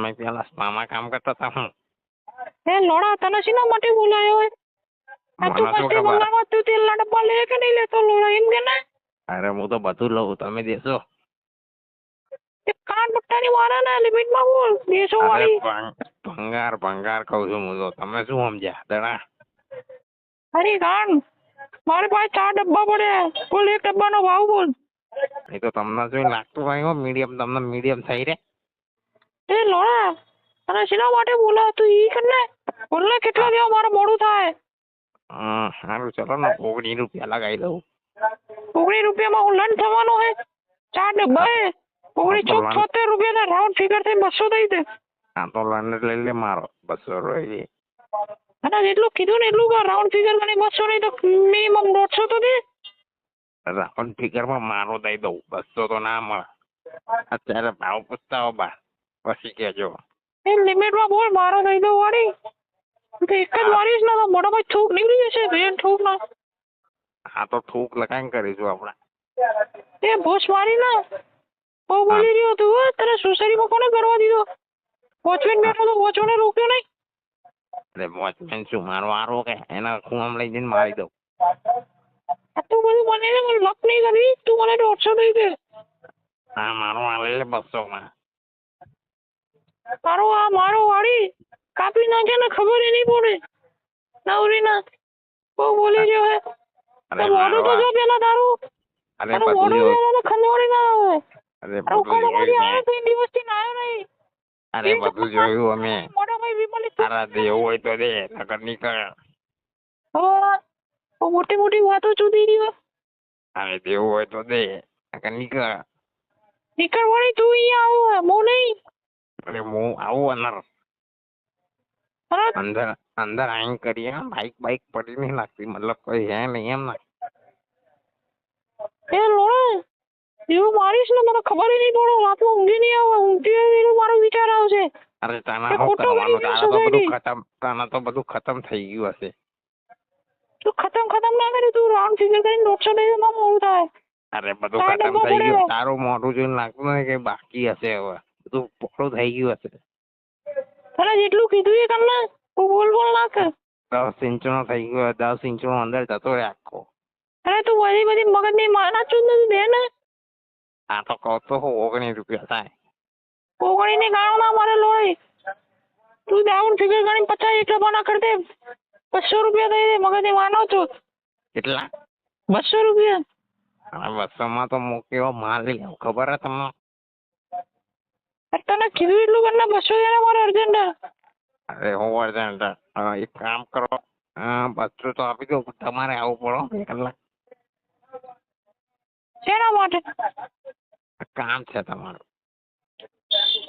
તમે પેલા સ્પામાં કામ કરતા હતા હું? એ લોડા તને શેના માટે બોલાયો હોય આ તું તું તેલના ડબ્બા લે કે નહીં લેતો લોડા? એમ કે ને? અરે હું તો બધું લઉં તમે દેશો. એ કાન પટ્ટાની વાળા ને લિમિટમાં બોલ દેશો વાળી. ભંગાર ભંગાર કહું છું હું તો. તમે શું સમજ્યા? અરે કાન મારી પાસે ચાર ડબ્બા પડ્યા બોલ એક ડબ્બાનો ભાવ બોલ. એ તો તમને શું લાગતું હોય મીડિયમ તમને મીડિયમ થઈ રે. એ લોડા તને શેના માટે બોલા તું? ઈ કરને ને બોલ કેટલા દેવા મારે મોડું થાય? હમ, સારું ચલો ને ઓગણી રૂપિયા લગાવી દઉં. ઓગણી રૂપિયામાં હું લંચ થવાનો હે? ચાર ને બે? ઓગણી ચોક. છોતેર રૂપિયા રાઉન્ડ ફિગર થઈ બસો દઈ દે. આ તો લંચ લઈ લે મારો બસો રૂપિયા અને જેટલું કીધું ને એટલું રાઉન્ડ ફિગર કરી બસો નહીં તો મિનિમમ દોઢસો તો દે. રાઉન્ડ ફિગરમાં મારો દઈ દઉં બસો તો ના મળે. અત્યારે ભાવ પૂછતા હો બા પછી કેજો એ લિમિટમાં બોલ મારો નહીં દો વાળી. તો એક જ વારીશ ને તો મોટા ભાઈ થૂક નીકળી જશે બેન થૂક ના આ તો થૂક લગાઈને કરીશું આપણે. એ ભૂસ મારી ના બહુ બોલી રહ્યો તું હો. તારે સોસાયટીમાં કોને કરવા દીધો? વોચમેન બેઠો તો વોચમેને રોક્યો નહીં? એટલે વોચમેન શું મારો આરો કે? એના ખૂણામાં લઈ જઈને મારી દઉં. આ તું બધું મને લક નહીં કરી. તું મને દોઢસો દઈ દે. હા મારો આવે બસોમાં. બસો માં તારો આ મારો વાળી કાપી નાખે ને ખબર નહીં પડે. નવરી ના બહુ બોલી રહ્યો હે. અરે મોઢું તો જો પેલા તારું. અરે મોઢું તો ખંજવાળી ના આવે. અરે પતલી આવે તો દિવસથી નાયો નહીં. અરે બધું જોયું અમે. મોટા ભાઈ વિમલી તારા દેવું હોય તો દે નકર નીકળ. ઓ મોટી મોટી વાતો ચૂદી રહ્યો અરે દેવું હોય તો દે નકર નીકળ. નીકળવાની તું અહીંયા આવો. આવું અંદર અંદર અંદર આઈન કરીએ બાઈક બાઈક પડી નહીં લાગતી મતલબ કોઈ હે નહીં એમ ના. એ લોડા એવું મારીશ ને મને ખબર નહીં પડે રાતમાં ઊંઘી નહીં આવે ઊંઘી એનો મારો વિચાર આવશે. અરે તને ખોટો કરવાનું તારે તો બધું ખતમ તને તો બધું ખતમ થઈ ગયું હશે. તું ખતમ ખતમ ના કરી તું રાઉન્ડ ફિગર કરીને દોઢસો લઈ દે મોડું થાય. અરે બધું ખતમ થઈ ગયું તારું મોઢું જોઈને લાગતું ને કે બાકી હશે હવે બધું પોળું થઈ ગયું હશે. તને જેટલું કીધું એ તમને તું બોલ બોલ ના કર દસ ઇંચનો થઈ ગયો દસ ઇંચનો અંદર જતો રહે આખો. અરે તું બધી બધી મગજની માના ચૂત નથી દે ને આ તો કહો તો ઓગણીસ રૂપિયા થાય. ઓગણીની ગાળો ના મારે લોહી. તું રાઉન્ડ ફિગર ગણી પચાસ એટલો પણ ના કરી દે. બસો રૂપિયા થઈ દે મગજની માનો છો. કેટલા? બસો રૂપિયા. બસો બસોમાં તો કેવો માલ લઈ ખબર હે તમને? તને કીધું એટલું કરના બસો દેના મારે અર્જન્ટ અરે હું અર્જન્ટ એક કામ કરો. બસો તો આપી દો તમારે આવવું પડો બે કલાક. શેના માટે? કામ છે તમારું.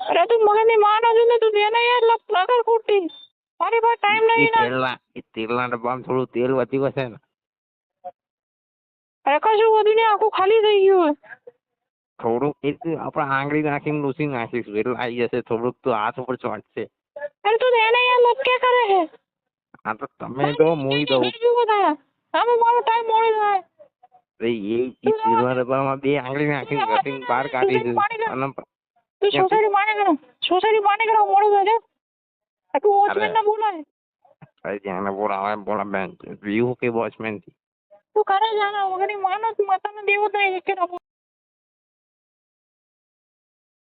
અરે તું મગજની માનો છું ને તું દેને યાર લગર ખૂટી મારી પાસે ટાઈમ નહીં ના તેલના તેલના ડબ્બામાં થોડું તેલ વધી હશે ને. અરે કશું વધુ નહીં આખું ખાલી થઈ ગયું થોડુંક એ તો આપણે આંગળી નાખીને લૂસી નાખીશું એટલે આવી જશે થોડુંક તો હાથ ઉપર ચોંટશે અરે તું દેને યાર લપ કે કરે છે આ તો તમે તો મુઈ દઉં બીજું બધા આમાં મારો ટાઈમ મોડો થાય તો એ એ તેલના ડબ્બામાં બે આંગળી નાખીને ઘસીને બહાર કાઢી દીધું અને તું કેમ? સોસાયટી માને કરો સોસાયટી માને કરો મોડું થાય છે આ તું વોચમેન ને બોલાય અરે જ્યાં બોલાવે બોલા બેન વ્યૂ કે વોચમેન તું કરે જાના વગરની માનો તું માતાને દેવો તો એક કે